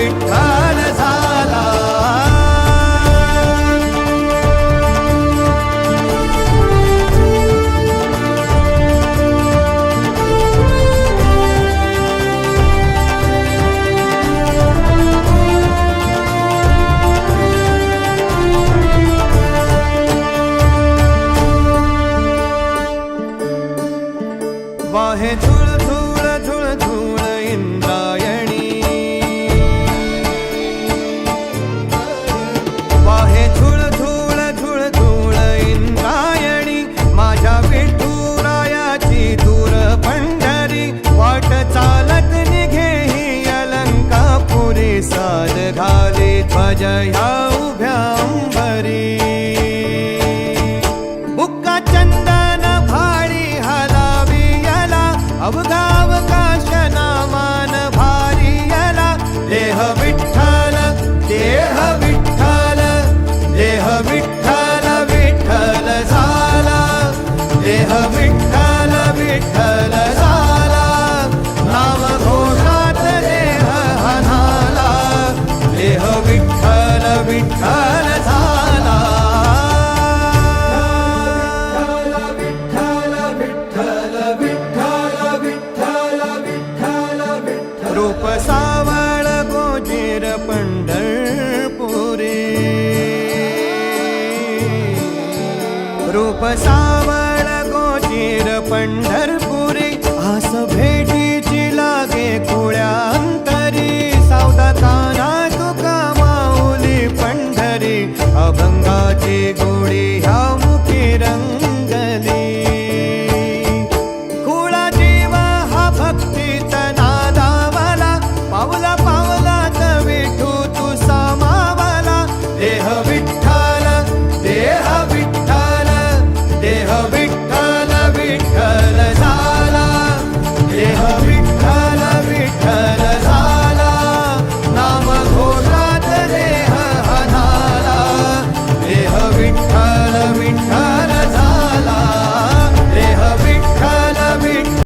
विठ्ठल झाला. वाहे jai ha Vitthal रूप सावळ गोजेर पंढरपुरी. रूप सावळ गोजेर पंढरपुरी. आस भेटीची लागे कुळ्यांतरी. सावदा ताना तुका माऊली पंढरी. अभंगाची गोळी ह्या मुखी रंगली. Victor.